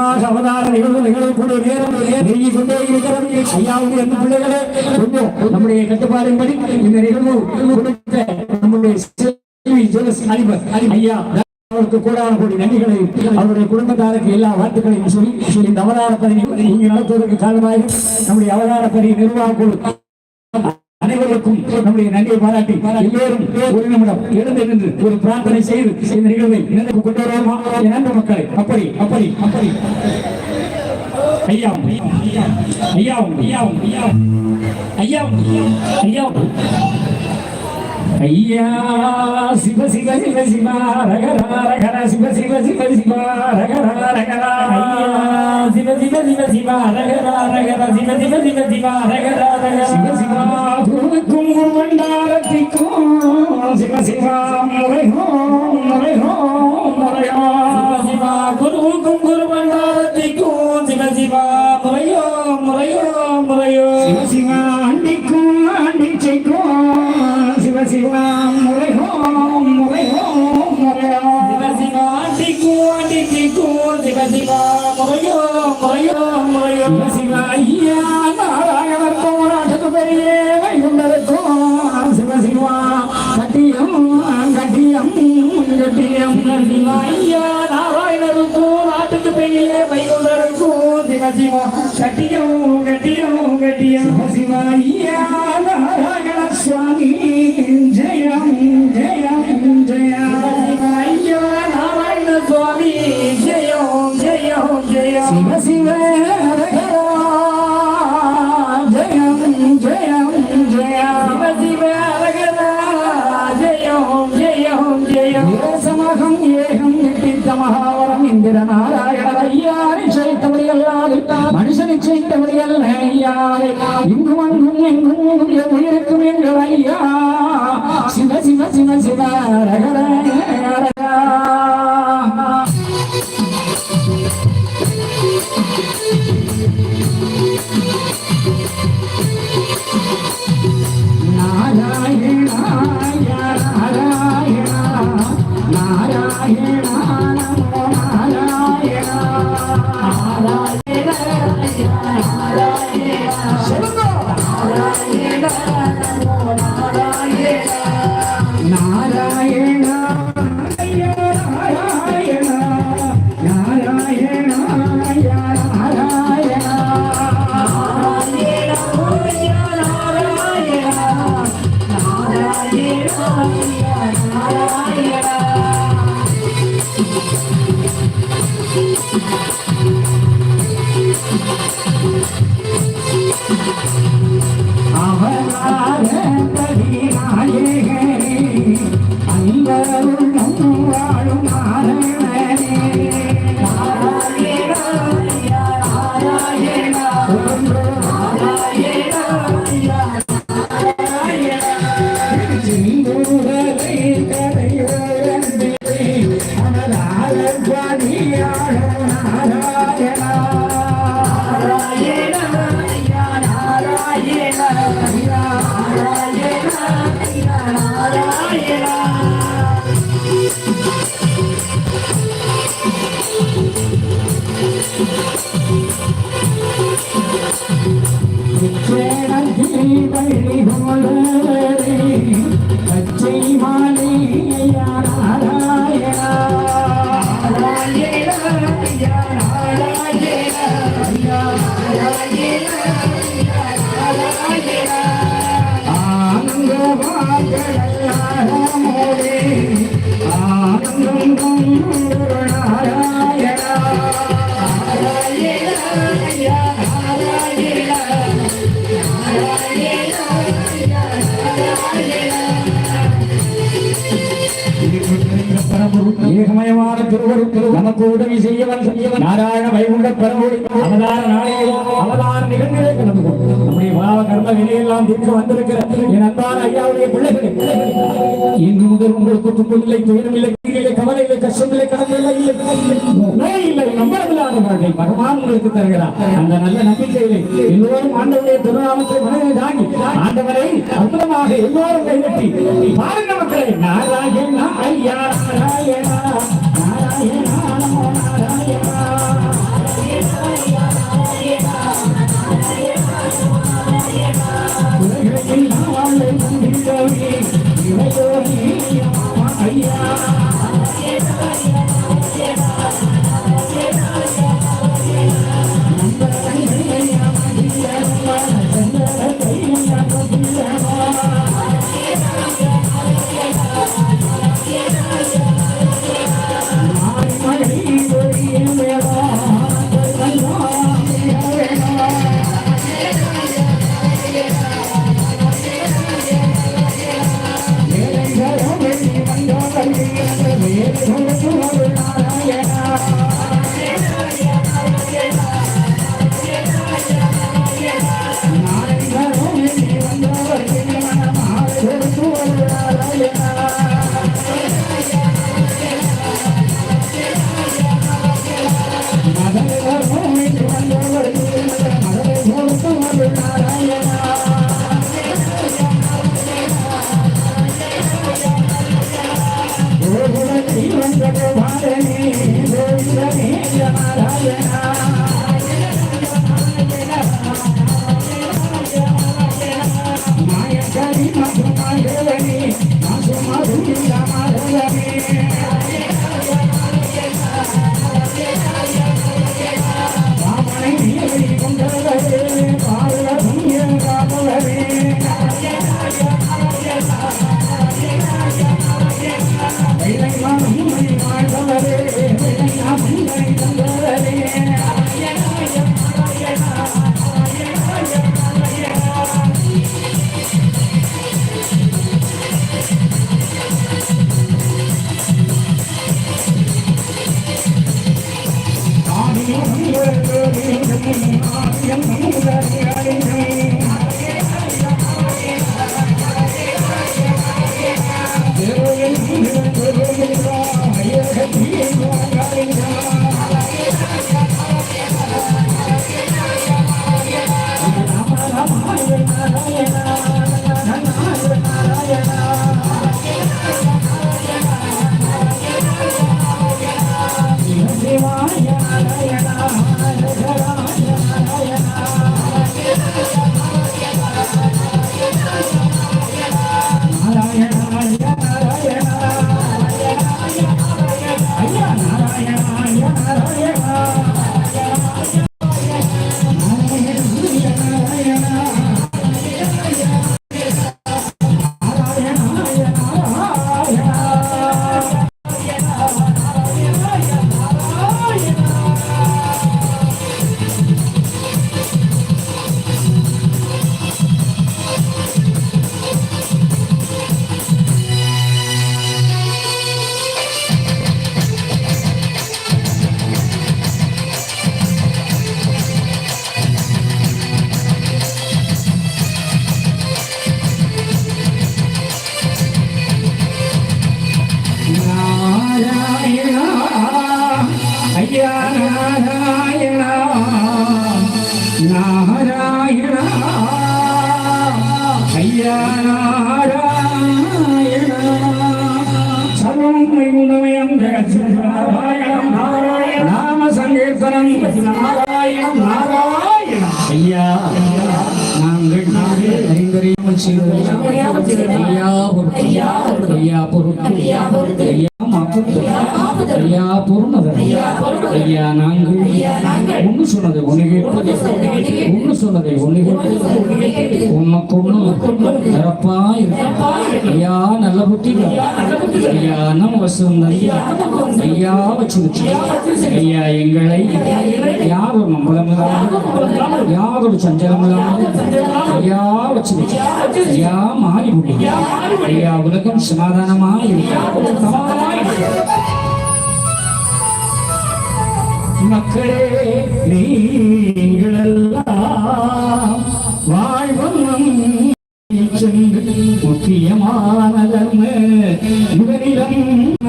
வண்ணமாக அவதார நிகழ்வு நிகழக்கூடிய நேரம் நெருங்கி கொண்டே இருக்கிறது ஐயாவுடைய அந்த பிள்ளைகளே கொஞ்சம் நம்முடைய கட்டுப்பாடின்படி இந்த நிகழ்வு கொடுத்த நம்முடைய அதிபர் ஐயா அவருக்கு கூடான கூடிய நன்றிகளை அவருடைய குடும்பத்தாருக்கு எல்லா வாழ்த்துக்களையும் சொல்லி இந்த அவதார பதவி இங்கு நடத்துவதற்கு காரணமாக நம்முடைய அவதார பதவி நிர்வாக குழு அனைவருக்கும் நம்முடைய நன்றியை பாராட்டி எல்லோரும் ஒரு நிமிடம் எழுந்து நின்று ஒரு பிரார்த்தனை செய்து இந்த நிகழ்வை நினைவு கொண்டு வருவோமா அன்பு மக்களை அப்படி அப்படி அப்படி. ஐயாவும் ஐயாவும் ஐயாவும் ஐயாவும் ஐயாவும் ஐயாவும். అయ్యా శివ శివ శివ శివ రగర రగర శివ శివ శివ శివ రగర రగర శివ శివ శివ శివ రగర రగర శివ శివ శివ శివ రగర రగర శివ శివ భూమి కుంగు మండారతికో శివ శివ శ్రీకూర్ శివ శివ మురయో మురయో మురయో శివ అయ్యా నారాయణతో రాజకు పెరిగే వైకుండతో శివ శివ కటియం కటియం కటియం శివ అయ్యా నారాయణతో రాజకు పెరిగే వైకుండతో శివ శివ కటియం కటియం స్వామి ഏഹം ഏഹം കിട്ടിത്ത മഹാവരം. ഇന്ദിര നാരായണ വയ്യാറി ചെയ്തവരിയല്ലാതിട്ടാ മനുഷ്യനെ ചെയ്തവരിയല്ലേ അയ്യാതെ ഇങ്ങും ശിവ ശിവ ശിവ ശിവ Yeah. பச்சை ஏகமயமான திருவருள் நமக்கு உதவி செய்யவன் செய்யவன். நாராயண வைகுண்ட பரமொழி அவதார நாளையிலோ அவதார நிகழ்ச்சிகளை கலந்து நம்முடைய பாவ கர்ம வினையெல்லாம் தீர்க்க வந்திருக்கிற என் அன்பான ஐயாவுடைய பிள்ளைகளே. இன்று முதல் உங்களுக்கு துன்பம் இல்லை துயரம் இல்லை இல்லை கவலை இல்லை கஷ்டம் இல்லை கடன் பகவான் உங்களுக்கு தருகிறார். அந்த நல்ல நம்பிக்கையிலே எல்லோரும் ஆண்டவருடைய திருநாமத்தை மனதில் தாங்கி ஆண்டவரை அற்புதமாக எல்லோரும் கைவிட்டி பாருங்க மக்களை நாராயணா ஐயா நாராயணா. ஐயா நாராயணா நாராயணா ஐயா நாராயணா சர்வம் வைகுண்டமயம் ஜெகத்நாராயணம் நாராயண நாம சங்கீர்த்தனம் நாராயணம் நாராயண ஐயா நாங்கள் நாங்கள் ஐங்கரியம் செய்வது ஐயா பொறுத்து ஐயா பொறுத்து ஐயா மாற்று ஐயா பொருணவர் ஐயா நாங்கள் ஒன்று சொன்னதை ஒன்று கேட்பது ஒன்று சொன்னதை ஒன்று கேட்பது உனக்கு ஒன்று சிறப்பா இருக்கு. ஐயா நல்ல புத்தி. ஐயா நம்ம வசம் ஐயா வச்சு ஐயா எங்களை யாரும் நம்மளம் இல்லாமல் யாரும் சஞ்சலம் இல்லாமல் ஐயா வச்சு ஐயா மாறி முடியும் ஐயா உலகம் சமாதானமா இருக்கும் மக்களே நீங்களெல்லாம் வாழ்வம் சென்று முக்கியமான தர்ம இவரிடம்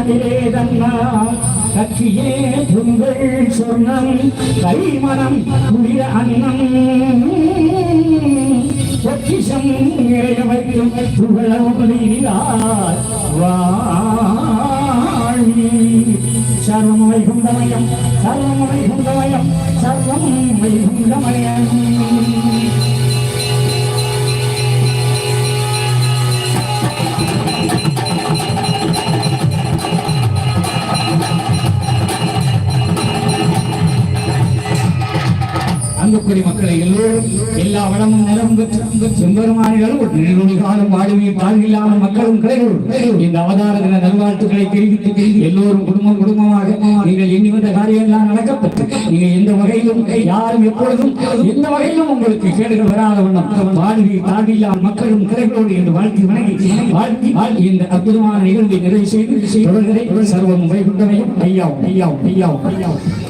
அதிலே தன்னா கட்சியே துங்கள் சொர்ணம் கைமனம் குளிர அன்னம் பொக்கிஷம் நிறைய வைக்கும் புகழோடினார் வாழி സർവമൈഭുണ്ടമയം സർവമൈഭുണ്ടമയം സർവം വൈഭുണ്ടമയം அன்புக்குரிய மக்களை எல்லோரும் எல்லா வளமும் நலமும் பெற்று செம்பெருமானிகளும் ஒரு நீரொழி காலம் வாழ்வி தாழ்வில்லாமல் மக்களும் கிடைக்கும் இந்த அவதார தின நல்வாழ்த்துக்களை தெரிவித்து எல்லோரும் குடும்பம் குடும்பமாக நீங்கள் எண்ணி வந்த காரியம் எல்லாம் நடக்கப்பட்டு நீங்க எந்த வகையிலும் யாரும் எப்பொழுதும் எந்த வகையிலும் உங்களுக்கு கேடுகள் வராத வண்ணம் வாழ்வி தாழ்வில்லாமல் மக்களும் கிடைக்கோடு என்று வாழ்த்தி வணங்கி வாழ்த்தி வாழ்த்தி இந்த அற்புதமான நிகழ்வை நிறைவு செய்து தொடர்களை சர்வம் வைகுண்டனையும் ஐயாவும் ஐயாவும் ஐயாவும் ஐயாவும்.